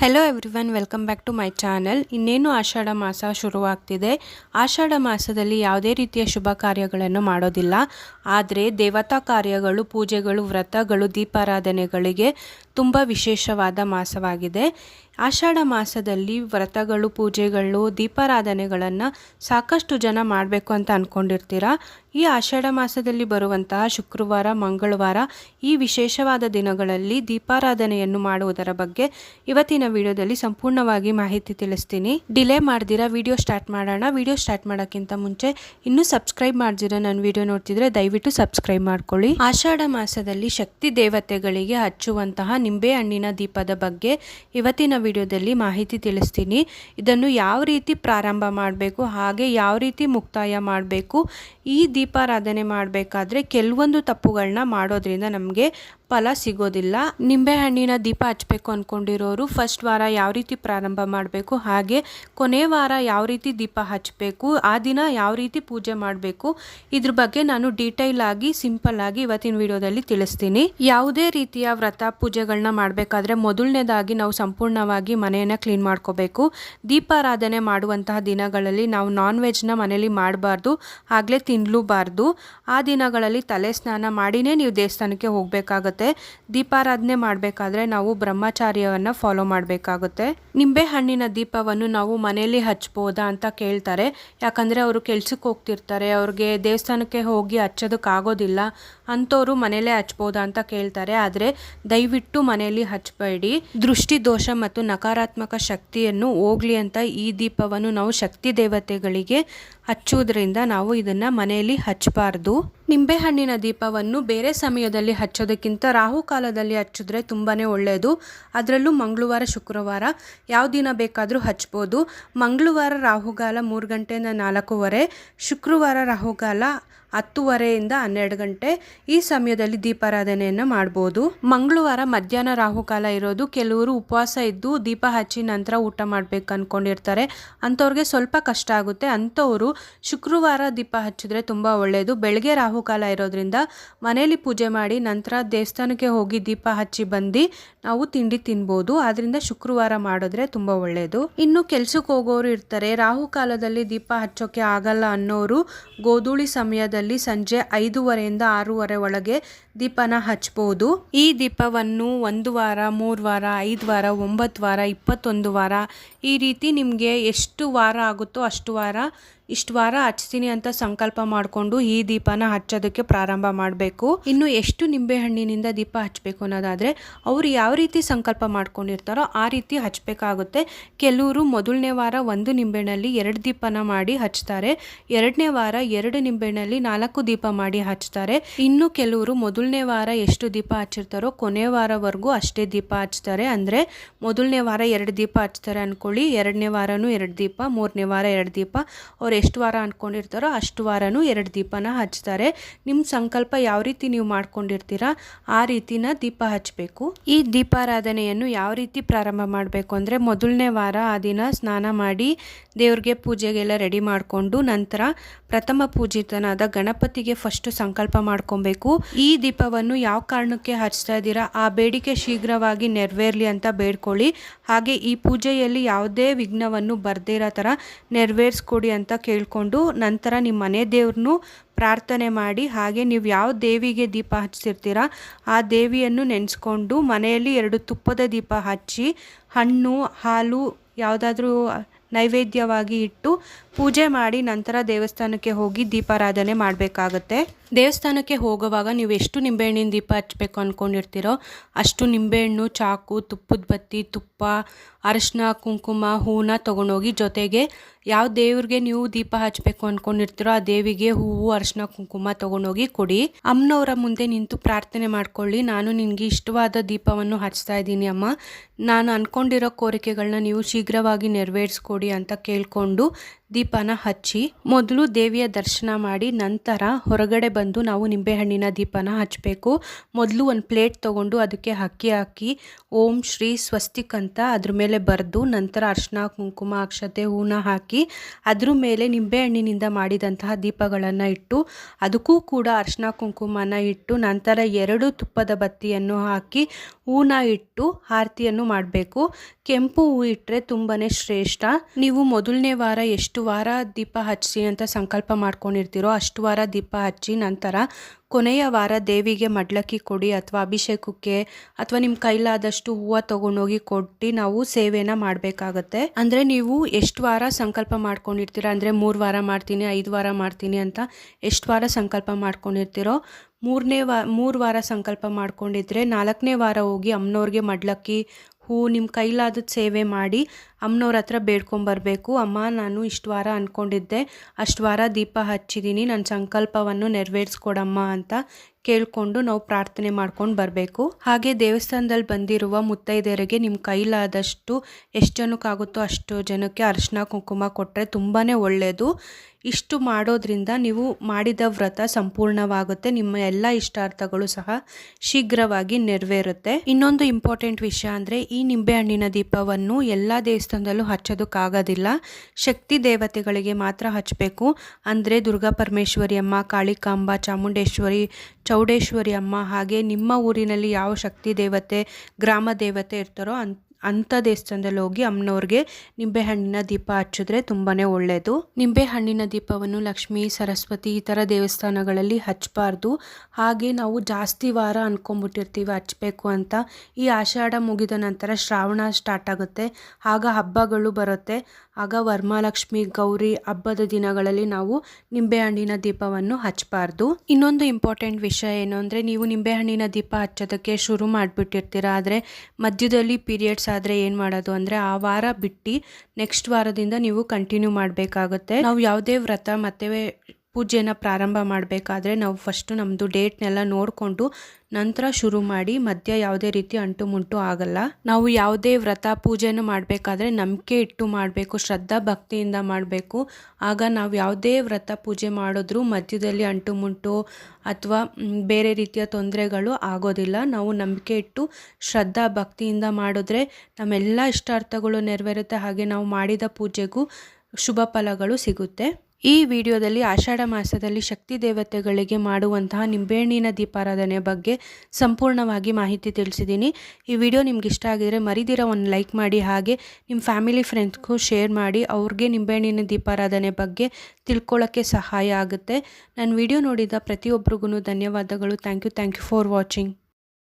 Hello everyone welcome back to my channel ಇನ್ನೇನು ಆಷಾಢ ಮಾಸ ಶುರುವಾಗ್ತಿದೆ. ಆಷಾಢ ಮಾಸದಲ್ಲಿ ಯಾವುದೇ ರೀತಿಯ ಶುಭ ಕಾರ್ಯಗಳನ್ನು ಮಾಡೋದಿಲ್ಲ. ಆದರೆ ದೇವತಾ ಕಾರ್ಯಗಳು, ಪೂಜೆಗಳು, ವ್ರತಗಳು, ದೀಪಾರಾಧನೆಗಳಿಗೆ ತುಂಬ ವಿಶೇಷವಾದ ಮಾಸವಾಗಿದೆ. ಆಷಾಢ ಮಾಸದಲ್ಲಿ ವ್ರತಗಳು, ಪೂಜೆಗಳು, ದೀಪಾರಾಧನೆಗಳನ್ನು ಸಾಕಷ್ಟು ಜನ ಮಾಡಬೇಕು ಅಂತ ಅಂದ್ಕೊಂಡಿರ್ತೀರ ಈ ಆಷಾಢ ಮಾಸದಲ್ಲಿ ಬರುವಂತಹ ಶುಕ್ರವಾರ, ಮಂಗಳವಾರ ಈ ವಿಶೇಷವಾದ ದಿನಗಳಲ್ಲಿ ದೀಪಾರಾಧನೆಯನ್ನು ಮಾಡುವುದರ ಬಗ್ಗೆ ಇವತ್ತಿನ ವಿಡಿಯೋದಲ್ಲಿ ಸಂಪೂರ್ಣವಾಗಿ ಮಾಹಿತಿ ತಿಳಿಸ್ತೀನಿ. ಡಿಲೇ ಮಾಡ್ದಿರಾ ವಿಡಿಯೋ ಸ್ಟಾರ್ಟ್ ಮಾಡೋಣ. ವಿಡಿಯೋ ಸ್ಟಾರ್ಟ್ ಮಾಡೋಕ್ಕಿಂತ ಮುಂಚೆ ಇನ್ನೂ ಸಬ್ಸ್ಕ್ರೈಬ್ ಮಾಡ್ದಿರ ನನ್ನ ವಿಡಿಯೋ ನೋಡ್ತಿದ್ರೆ ದಯವಿಟ್ಟು ಸಬ್ಸ್ಕ್ರೈಬ್ ಮಾಡ್ಕೊಳ್ಳಿ. ಆಷಾಢ ಮಾಸದಲ್ಲಿ ಶಕ್ತಿ ದೇವತೆಗಳಿಗೆ ಹಚ್ಚುವಂತಹ ನಿಂಬೆ ಹಣ್ಣಿನ ದೀಪದ ಬಗ್ಗೆ ಇವತ್ತಿನ ವಿಡಿಯೋದಲ್ಲಿ ಮಾಹಿತಿ ತಿಳಿಸ್ತೀನಿ. ಇದನ್ನು ಯಾವ ರೀತಿ ಪ್ರಾರಂಭ ಮಾಡಬೇಕು, ಹಾಗೆ ಯಾವ ರೀತಿ ಮುಕ್ತಾಯ ಮಾಡಬೇಕು, ಈ ದೀಪಾರಾಧನೆ ಮಾಡಬೇಕಾದ್ರೆ ಕೆಲವೊಂದು ತಪ್ಪುಗಳನ್ನ ಮಾಡೋದ್ರಿಂದ ನಮಗೆ ಫಲ ಸಿಗೋದಿಲ್ಲ. ನಿಂಬೆಹಣ್ಣಿನ ದೀಪ ಹಚ್ಚಬೇಕು ಅಂದ್ಕೊಂಡಿರೋರು ಫಸ್ಟ್ ವಾರ ಯಾವ ರೀತಿ ಪ್ರಾರಂಭ ಮಾಡಬೇಕು, ಹಾಗೆ ಕೊನೆ ವಾರ ಯಾವ ರೀತಿ ದೀಪ ಹಚ್ಚಬೇಕು ಆ ದಿನ ಯಾವ ರೀತಿ ಪೂಜೆ ಮಾಡಬೇಕು, ಇದ್ರ ಬಗ್ಗೆ ನಾನು ಡೀಟೈಲ್ ಆಗಿ ಸಿಂಪಲ್ ಆಗಿ ಇವತ್ತಿನ ವಿಡಿಯೋದಲ್ಲಿ ತಿಳಿಸ್ತೀನಿ. ಯಾವುದೇ ರೀತಿಯ ವ್ರತ ಪೂಜೆಗಳನ್ನ ಮಾಡಬೇಕಾದ್ರೆ ಮೊದಲನೇದಾಗಿ ನಾವು ಸಂಪೂರ್ಣವಾಗಿ ಮನೆಯನ್ನು ಕ್ಲೀನ್ ಮಾಡ್ಕೋಬೇಕು. ದೀಪಾರಾಧನೆ ಮಾಡುವಂತಹ ದಿನಗಳಲ್ಲಿ ನಾವು ನಾನ್ ವೆಜ್ನ ಮನೆಯಲ್ಲಿ ಮಾಡಬಾರ್ದು, ಆಗಲೇ ತಿನ್ನಲೂಬಾರ್ದು ಆ ದಿನಗಳಲ್ಲಿ ತಲೆ ಸ್ನಾನ ಮಾಡಿನೇ ನೀವು ದೇವಸ್ಥಾನಕ್ಕೆ ಹೋಗಬೇಕಾಗತ್ತೆ. ದೀಪಾರಾಧನೆ ಮಾಡಬೇಕಾದ್ರೆ ನಾವು ಬ್ರಹ್ಮಚಾರ್ಯವನ್ನು ಫಾಲೋ ಮಾಡಬೇಕಾಗುತ್ತೆ. ನಿಂಬೆ ಹಣ್ಣಿನ ದೀಪವನ್ನು ನಾವು ಮನೆಯಲ್ಲಿ ಹಚ್ಬೋದಾ ಅಂತ ಕೇಳ್ತಾರೆ. ಯಾಕಂದರೆ ಅವರು ಕೆಲ್ಸಕ್ಕೆ ಹೋಗ್ತಿರ್ತಾರೆ, ಅವ್ರಿಗೆ ದೇವಸ್ಥಾನಕ್ಕೆ ಹೋಗಿ ಹಚ್ಚೋದಕ್ಕಾಗೋದಿಲ್ಲ ಅಂಥವ್ರು ಮನೆಯಲ್ಲೇ ಹಚ್ಬೋದಾ ಅಂತ ಕೇಳ್ತಾರೆ. ಆದರೆ ದಯವಿಟ್ಟು ಮನೆಯಲ್ಲಿ ಹಚ್ಚಬೇಡಿ ದೃಷ್ಟಿ ದೋಷ ಮತ್ತು ನಕಾರಾತ್ಮಕ ಶಕ್ತಿಯನ್ನು ಹೋಗ್ಲಿ ಅಂತ ಈ ದೀಪವನ್ನು ನಾವು ಶಕ್ತಿ ದೇವತೆಗಳಿಗೆ ಹಚ್ಚುವುದರಿಂದ ನಾವು ಇದನ್ನ ಮನೆಯಲ್ಲಿ ಹಚ್ಚಬಾರ್ದು. ನಿಂಬೆಹಣ್ಣಿನ ದೀಪವನ್ನು ಬೇರೆ ಸಮಯದಲ್ಲಿ ಹಚ್ಚೋದಕ್ಕಿಂತ ರಾಹುಕಾಲದಲ್ಲಿ ಹಚ್ಚಿದ್ರೆ ತುಂಬಾ ಒಳ್ಳೆಯದು ಅದರಲ್ಲೂ ಮಂಗಳವಾರ, ಶುಕ್ರವಾರ ಯಾವ ದಿನ ಬೇಕಾದರೂ ಹಚ್ಬೋದು. ಮಂಗಳವಾರ ರಾಹುಗಾಲ ಮೂರು ಗಂಟೆಯಿಂದ ನಾಲ್ಕೂವರೆ, ಶುಕ್ರವಾರ ರಾಹುಗಾಲ ಹತ್ತುವರೆಯಿಂದ ಹನ್ನೆರಡು ಗಂಟೆ ಈ ಸಮಯದಲ್ಲಿ ದೀಪಾರಾಧನೆಯನ್ನು ಮಾಡ್ಬೋದು. ಮಂಗಳವಾರ ಮಧ್ಯಾಹ್ನ ರಾಹುಕಾಲ ಇರೋದು ಕೆಲವರು ಉಪವಾಸ ಇದ್ದು ದೀಪ ಹಚ್ಚಿ ನಂತರ ಊಟ ಮಾಡಬೇಕು ಅಂದ್ಕೊಂಡಿರ್ತಾರೆ ಅಂಥವ್ರಿಗೆ ಸ್ವಲ್ಪ ಕಷ್ಟ ಆಗುತ್ತೆ. ಅಂಥವರು ಶುಕ್ರವಾರ ದೀಪ ಹಚ್ಚಿದ್ರೆ ತುಂಬ ಒಳ್ಳೆಯದು ಬೆಳಗ್ಗೆ ರಾಹುಕಾಲ ಇರೋದ್ರಿಂದ ಮನೆಯಲ್ಲಿ ಪೂಜೆ ಮಾಡಿ ನಂತರ ದೇವಸ್ಥಾನಕ್ಕೆ ಹೋಗಿ ದೀಪ ಹಚ್ಚಿ ಬಂದು ನಾವು ತಿಂಡಿ ತಿನ್ಬೋದು. ಆದ್ದರಿಂದ ಶುಕ್ರವಾರ ಮಾಡಿದ್ರೆ ತುಂಬ ಒಳ್ಳೆಯದು ಇನ್ನು ಕೆಲಸಕ್ಕೆ ಹೋಗೋರು ಇರ್ತಾರೆ. ರಾಹುಕಾಲದಲ್ಲಿ ದೀಪ ಹಚ್ಚೋಕೆ ಆಗಲ್ಲ ಅನ್ನೋರು ಗೋಧೂಳಿ ಸಮಯದಲ್ಲಿ ಸಂಜೆ ಐದೂವರೆಯಿಂದ ಆರೂವರೆ ಒಳಗೆ ದೀಪನ ಹಚ್ಬೋದು. ಈ ದೀಪವನ್ನು ಒಂದು ವಾರ, ಮೂರು ವಾರ, ಐದು ವಾರ, ಒಂಬತ್ತು ವಾರ, ಇಪ್ಪತ್ತೊಂದು ವಾರ ಈ ರೀತಿ ನಿಮಗೆ ಎಷ್ಟು ವಾರ ಆಗುತ್ತೋ ಅಷ್ಟು ವಾರ ಇಷ್ಟು ವಾರ ಹಚ್ತೀನಿ ಅಂತ ಸಂಕಲ್ಪ ಮಾಡಿಕೊಂಡು ಈ ದೀಪನ ಹಚ್ಚೋದಕ್ಕೆ ಪ್ರಾರಂಭ ಮಾಡಬೇಕು. ಇನ್ನು ಎಷ್ಟು ನಿಂಬೆಹಣ್ಣಿನಿಂದ ದೀಪ ಹಚ್ಚಬೇಕು ಅನ್ನೋದಾದರೆ ಅವರು ಯಾವ ರೀತಿ ಸಂಕಲ್ಪ ಮಾಡ್ಕೊಂಡಿರ್ತಾರೋ ಆ ರೀತಿ ಹಚ್ಚಬೇಕಾಗುತ್ತೆ. ಕೆಲವರು ಮೊದಲನೇ ವಾರ ಒಂದು ನಿಂಬೆಹಣ್ಣಲ್ಲಿ ಎರಡು ದೀಪನ ಮಾಡಿ ಹಚ್ತಾರೆ. ಎರಡನೇ ವಾರ ಎರಡು ನಿಂಬೆಹಣ್ಣಲ್ಲಿ ನಾಲ್ಕು ದೀಪ ಮಾಡಿ ಹಚ್ತಾರೆ. ಇನ್ನು ಕೆಲವರು ಮೊದಲನೇ ವಾರ ಎಷ್ಟು ದೀಪ ಹಚ್ಚಿರ್ತಾರೋ ಕೊನೆ ವಾರವರೆಗೂ ಅಷ್ಟೇ ದೀಪ ಹಚ್ತಾರೆ. ಅಂದರೆ ಮೊದಲನೇ ವಾರ ಎರಡು ದೀಪ ಹಚ್ತಾರೆ ಅಂದ್ಕೊಳ್ಳಿ ಎರಡನೇ ವಾರನೂ ಎರಡು ದೀಪ, ಮೂರನೇ ವಾರ ಎರಡು ದೀಪ. ಅವ್ರು ಎಷ್ಟು ವಾರ ಅಂದ್ಕೊಂಡಿರ್ತಾರೋ ಅಷ್ಟು ವಾರನೂ ಎರಡು ದೀಪನ ಹಚ್ತಾರೆ. ನಿಮ್ಮ ಸಂಕಲ್ಪ ಯಾವ ರೀತಿ ನೀವು ಮಾಡ್ಕೊಂಡಿರ್ತೀರಾ, ಆ ರೀತಿನ ದೀಪ ಹಚ್ಚಬೇಕು ಈ ದೀಪಾರಾಧನೆಯನ್ನು ಯಾವ ರೀತಿ ಪ್ರಾರಂಭ ಮಾಡಬೇಕು ಅಂದರೆ ಮೊದಲನೇ ವಾರ ಆ ದಿನ ಸ್ನಾನ ಮಾಡಿ ದೇವ್ರಿಗೆ ಪೂಜೆಗೆಲ್ಲ ರೆಡಿ ಮಾಡಿಕೊಂಡು ನಂತರ ಪ್ರಥಮ ಪೂಜಿತನಾದ ಗಣಪತಿಗೆ ಫಸ್ಟ್ ಸಂಕಲ್ಪ ಮಾಡ್ಕೊಬೇಕು. ಈ ದೀಪವನ್ನು ಯಾವ ಕಾರಣಕ್ಕೆ ಹಚ್ತಾ ಇದ್ದೀರಾ? ಆ ಬೇಡಿಕೆ ಶೀಘ್ರವಾಗಿ ನೆರವೇರಲಿ ಅಂತ ಬೇಡ್ಕೊಳ್ಳಿ. ಹಾಗೆ ಈ ಪೂಜೆಯಲ್ಲಿ ಯಾವುದೇ ವಿಘ್ನವನ್ನು ಬರ್ದೇ ಇರೋ ಥರ ನೆರವೇರಿಸ್ಕೊಡಿ ಅಂತ ಕೇಳಿಕೊಂಡು ನಂತರ ನಿಮ್ಮ ಮನೆ ದೇವ್ರನ್ನೂ ಪ್ರಾರ್ಥನೆ ಮಾಡಿ, ಹಾಗೆ ನೀವು ಯಾವ ದೇವಿಗೆ ದೀಪ ಹಚ್ಚಿರ್ತೀರ, ಆ ದೇವಿಯನ್ನು ನೆನೆಸ್ಕೊಂಡು ಮನೆಯಲ್ಲಿ ಎರಡು ತುಪ್ಪದ ದೀಪ ಹಚ್ಚಿ, ಹಣ್ಣು, ಹಾಲು, ಯಾವುದಾದ್ರೂ ನೈವೇದ್ಯವಾಗಿ ಇಟ್ಟು ಪೂಜೆ ಮಾಡಿ ನಂತರ ದೇವಸ್ಥಾನಕ್ಕೆ ಹೋಗಿ ದೀಪಾರಾಧನೆ ಮಾಡಬೇಕಾಗತ್ತೆ. ದೇವಸ್ಥಾನಕ್ಕೆ ಹೋಗುವಾಗ ನೀವು ಎಷ್ಟು ನಿಂಬೆಹಣ್ಣಿನ ದೀಪ ಹಚ್ಚಬೇಕು ಅಂದ್ಕೊಂಡಿರ್ತೀರೋ ಅಷ್ಟು ನಿಂಬೆಹಣ್ಣು, ಚಾಕು, ತುಪ್ಪದ ಬತ್ತಿ, ತುಪ್ಪ ಅರಶಿನ ಕುಂಕುಮ ಹೂನ ತೊಗೊಂಡೋಗಿ ಜೊತೆಗೆ ಯಾವ ದೇವ್ರಿಗೆ ನೀವು ದೀಪ ಹಚ್ಚಬೇಕು ಅನ್ಕೊಂಡಿರ್ತೀರೋ ಆ ದೇವಿಗೆ ಹೂವು, ಅರಶಿನ, ಕುಂಕುಮ ತಗೊಂಡೋಗಿ ಕೊಡಿ. ಅಮ್ಮನವರ ಮುಂದೆ ನಿಂತು ಪ್ರಾರ್ಥನೆ ಮಾಡ್ಕೊಳ್ಳಿ. ನಾನು ನಿನಗೆ ಇಷ್ಟವಾದ ದೀಪವನ್ನು ಹಚ್ತಾ ಇದ್ದೀನಿ ಅಮ್ಮ. ನಾನು ಅಂದ್ಕೊಂಡಿರೋ ಕೋರಿಕೆಗಳನ್ನ ನೀವು ಶೀಘ್ರವಾಗಿ ನೆರವೇರಿಸ್ಕೊಡಿ ಅಂತ ಕೇಳಿಕೊಂಡು ದೀಪನ ಹಚ್ಚಿ ಮೊದಲು ದೇವಿಯ ದರ್ಶನ ಮಾಡಿ ನಂತರ ಹೊರಗಡೆ ಬಂದು ನಾವು ನಿಂಬೆಹಣ್ಣಿನ ದೀಪನ ಹಚ್ಚಬೇಕು. ಮೊದಲು ಒಂದು ಪ್ಲೇಟ್ ತೊಗೊಂಡು ಅದಕ್ಕೆ ಅಕ್ಕಿ ಹಾಕಿ ಓಂ ಶ್ರೀ ಸ್ವಸ್ತಿಕ್ ಅಂತ ಅದ್ರ ಮೇಲೆ ಬರೆದು ನಂತರ ಅರ್ಶನ, ಕುಂಕುಮ, ಅಕ್ಷತೆ ಹೂನ ಹಾಕಿ ಅದ್ರ ಮೇಲೆ ನಿಂಬೆಹಣ್ಣಿನಿಂದ ಮಾಡಿದಂತಹ ದೀಪಗಳನ್ನು ಇಟ್ಟು ಅದಕ್ಕೂ ಕೂಡ ಅರ್ಶನ, ಕುಂಕುಮನ ಇಟ್ಟು ನಂತರ ಎರಡು ತುಪ್ಪದ ಬತ್ತಿಯನ್ನು ಹಾಕಿ ಹೂನ ಇಟ್ಟು ಆರತಿಯನ್ನು ಮಾಡಬೇಕು. ಕೆಂಪು ಹೂ ಇಟ್ಟರೆ ತುಂಬಾ ಶ್ರೇಷ್ಠ. ನೀವು ಮೊದಲನೇ ವಾರ ಎಷ್ಟು ವಾರ ದೀಪ ಹಚ್ಚಿ ಅಂತ ಸಂಕಲ್ಪ ಮಾಡ್ಕೊಂಡಿರ್ತೀರೋ ಅಷ್ಟು ವಾರ ದೀಪ ಹಚ್ಚಿ ನಂತರ ಕೊನೆಯ ವಾರ ದೇವಿಗೆ ಮಡ್ಲಕ್ಕಿ ಕೊಡಿ ಅಥವಾ ಅಭಿಷೇಕಕ್ಕೆ ಅಥವಾ ನಿಮ್ಮ ಕೈಲಾದಷ್ಟು ಹೂವು ತೊಗೊಂಡೋಗಿ ಕೊಟ್ಟು ನಾವು ಸೇವೆನ ಮಾಡಬೇಕಾಗತ್ತೆ. ಅಂದರೆ ನೀವು ಎಷ್ಟು ವಾರ ಸಂಕಲ್ಪ ಮಾಡ್ಕೊಂಡಿರ್ತೀರ? ಅಂದರೆ ಮೂರು ವಾರ ಮಾಡ್ತೀನಿ, ಐದು ವಾರ ಮಾಡ್ತೀನಿ ಅಂತ ಎಷ್ಟು ವಾರ ಸಂಕಲ್ಪ ಮಾಡ್ಕೊಂಡಿರ್ತೀರೋ? ಮೂರನೇ ವಾ, ಮೂರು ವಾರ ಸಂಕಲ್ಪ ಮಾಡ್ಕೊಂಡಿದ್ರೆ ನಾಲ್ಕನೇ ವಾರ ಹೋಗಿ ಅಮ್ಮನವ್ರಿಗೆ ಮಡ್ಲಕ್ಕಿ ಹೂ ನಿಮ್ಮ ಕೈಲಾದ ಸೇವೆ ಮಾಡಿ ಅಮ್ಮನವ್ರ ಹತ್ರ ಬೇಡ್ಕೊಂಬರ್ಬೇಕು. ಅಮ್ಮ, ನಾನು ಇಷ್ಟು ವಾರ ಅಂದ್ಕೊಂಡಿದ್ದೆ ಅಷ್ಟು ವಾರ ದೀಪ ಹಚ್ಚಿದ್ದೀನಿ ನನ್ನ ಸಂಕಲ್ಪವನ್ನು ನೆರವೇರಿಸ್ಕೊಡಮ್ಮ ಅಂತ ಕೇಳಿಕೊಂಡು ನಾವು ಪ್ರಾರ್ಥನೆ ಮಾಡ್ಕೊಂಡು ಬರಬೇಕು. ಹಾಗೆ ದೇವಸ್ಥಾನದಲ್ಲಿ ಬಂದಿರುವ ಮುತ್ತೈದೆಯರಿಗೆ ನಿಮ್ಮ ಕೈಲಾದಷ್ಟು ಎಷ್ಟು ಜನಕ್ಕಾಗುತ್ತೋ ಅಷ್ಟು ಜನಕ್ಕೆ ಅರಿಶಿನ ಕುಂಕುಮ ಕೊಟ್ಟರೆ ತುಂಬಾ ಒಳ್ಳೆಯದು ಇಷ್ಟು ಮಾಡೋದ್ರಿಂದ ನೀವು ಮಾಡಿದ ವ್ರತ ಸಂಪೂರ್ಣವಾಗುತ್ತೆ. ನಿಮ್ಮ ಎಲ್ಲ ಇಷ್ಟಾರ್ಥಗಳು ಸಹ ಶೀಘ್ರವಾಗಿ ನೆರವೇರುತ್ತೆ. ಇನ್ನೊಂದು ಇಂಪಾರ್ಟೆಂಟ್ ವಿಷಯ ಅಂದರೆ ಈ ನಿಂಬೆಹಣ್ಣಿನ ದೀಪವನ್ನು ಎಲ್ಲ ದೇವಸ್ಥಾನದಲ್ಲೂ ಹಚ್ಚೋದಕ್ಕಾಗೋದಿಲ್ಲ. ಶಕ್ತಿ ದೇವತೆಗಳಿಗೆ ಮಾತ್ರ ಹಚ್ಚಬೇಕು. ಅಂದರೆ ದುರ್ಗಾ ಪರಮೇಶ್ವರಿ ಅಮ್ಮ, ಕಾಳಿಕಾಂಬ, ಚಾಮುಂಡೇಶ್ವರಿ, ಚೌಡೇಶ್ವರಿ ಅಮ್ಮ ಹಾಗೆ ನಿಮ್ಮ ಊರಿನಲ್ಲಿ ಯಾವ ಶಕ್ತಿ ದೇವತೆ, ಗ್ರಾಮ ದೇವತೆ ಇರ್ತಾರೋ ಅನ್ ಅಂಥ ದೇವಸ್ಥಾನದಲ್ಲಿ ಹೋಗಿ ಅಮ್ಮನವ್ರಿಗೆ ನಿಂಬೆಹಣ್ಣಿನ ದೀಪ ಹಚ್ಚಿದ್ರೆ ತುಂಬಾ ಒಳ್ಳೆಯದು ನಿಂಬೆಹಣ್ಣಿನ ದೀಪವನ್ನು ಲಕ್ಷ್ಮೀ, ಸರಸ್ವತಿ ಈ ಥರ ದೇವಸ್ಥಾನಗಳಲ್ಲಿ ಹಚ್ಚಬಾರ್ದು ಹಾಗೆ ನಾವು ಜಾಸ್ತಿ ವಾರ ಅಂದ್ಕೊಂಬಿಟ್ಟಿರ್ತೀವಿ ಹಚ್ಚಬೇಕು ಅಂತ. ಈ ಆಷಾಢ ಮುಗಿದ ನಂತರ ಶ್ರಾವಣ ಸ್ಟಾರ್ಟ್ ಆಗುತ್ತೆ. ಆಗ ಹಬ್ಬಗಳು ಬರುತ್ತೆ. ಆಗ ವರ್ಮಾಲಕ್ಷ್ಮಿ, ಗೌರಿ ಹಬ್ಬದ ದಿನಗಳಲ್ಲಿ ನಾವು ನಿಂಬೆಹಣ್ಣಿನ ದೀಪವನ್ನು ಹಚ್ಚಬಾರ್ದು ಇನ್ನೊಂದು ಇಂಪಾರ್ಟೆಂಟ್ ವಿಷಯ ಏನು ಅಂದರೆ ನೀವು ನಿಂಬೆಹಣ್ಣಿನ ದೀಪ ಹಚ್ಚೋದಕ್ಕೆ ಶುರು ಮಾಡಿಬಿಟ್ಟಿರ್ತೀರ. ಆದರೆ ಮಧ್ಯದಲ್ಲಿ ಪೀರಿಯಡ್ಸ್ ಆದರೆ ಏನು ಮಾಡೋದು ಅಂದರೆ ಆ ವಾರ ಬಿಟ್ಟು ನೆಕ್ಸ್ಟ್ ವಾರದಿಂದ ನೀವು ಕಂಟಿನ್ಯೂ ಮಾಡಬೇಕಾಗುತ್ತೆ. ನಾವು ಯಾವುದೇ ವ್ರತ ಮತ್ತು ಪೂಜೆನ ಪ್ರಾರಂಭ ಮಾಡಬೇಕಾದ್ರೆ ನಾವು ಫಸ್ಟು ನಮ್ಮದು ಡೇಟ್ನೆಲ್ಲ ನೋಡಿಕೊಂಡು ನಂತರ ಶುರು ಮಾಡಿ ಮಧ್ಯ ಯಾವುದೇ ರೀತಿ ಅಂಟು ಮುಂಟು ಆಗಲ್ಲ. ನಾವು ಯಾವುದೇ ವ್ರತ ಪೂಜೆಯನ್ನು ಮಾಡಬೇಕಾದ್ರೆ ನಂಬಿಕೆ ಇಟ್ಟು ಮಾಡಬೇಕು, ಶ್ರದ್ಧಾ ಭಕ್ತಿಯಿಂದ ಮಾಡಬೇಕು. ಆಗ ನಾವು ಯಾವುದೇ ವ್ರತ ಪೂಜೆ ಮಾಡಿದ್ರೂ ಮಧ್ಯದಲ್ಲಿ ಅಂಟು ಮುಂಟು ಅಥವಾ ಬೇರೆ ರೀತಿಯ ತೊಂದರೆಗಳು ಆಗೋದಿಲ್ಲ. ನಾವು ನಂಬಿಕೆ ಇಟ್ಟು ಶ್ರದ್ಧಾ ಭಕ್ತಿಯಿಂದ ಮಾಡಿದ್ರೆ ನಮ್ಮೆಲ್ಲ ಇಷ್ಟಾರ್ಥಗಳು ನೆರವೇರುತ್ತೆ. ಹಾಗೆ ನಾವು ಮಾಡಿದ ಪೂಜೆಗೂ ಶುಭ ಫಲಗಳು ಸಿಗುತ್ತೆ. ಈ ವಿಡಿಯೋದಲ್ಲಿ ಆಷಾಢ ಮಾಸದಲ್ಲಿ ಶಕ್ತಿ ದೇವತೆಗಳಿಗೆ ಮಾಡುವಂತಹ ನಿಂಬೆಹಣ್ಣಿನ ದೀಪಾರಾಧನೆ ಬಗ್ಗೆ ಸಂಪೂರ್ಣವಾಗಿ ಮಾಹಿತಿ ತಿಳಿಸಿದ್ದೀನಿ. ಈ ವಿಡಿಯೋ ನಿಮ್ಗೆ ಇಷ್ಟ ಆಗಿದರೆ ಮರಿದಿರ ಒಂದು ಲೈಕ್ ಮಾಡಿ, ಹಾಗೆ ನಿಮ್ಮ ಫ್ಯಾಮಿಲಿ ಫ್ರೆಂಡ್ಸ್ಗೂ ಶೇರ್ ಮಾಡಿ, ಅವ್ರಿಗೆ ನಿಂಬೆಹಣ್ಣಿನ ದೀಪಾರಾಧನೆ ಬಗ್ಗೆ ತಿಳ್ಕೊಳ್ಳೋಕ್ಕೆ ಸಹಾಯ ಆಗುತ್ತೆ. ನಾನು ವಿಡಿಯೋ ನೋಡಿದ ಪ್ರತಿಯೊಬ್ಬರಿಗೂ ಧನ್ಯವಾದಗಳು. Thank you thank you for watching.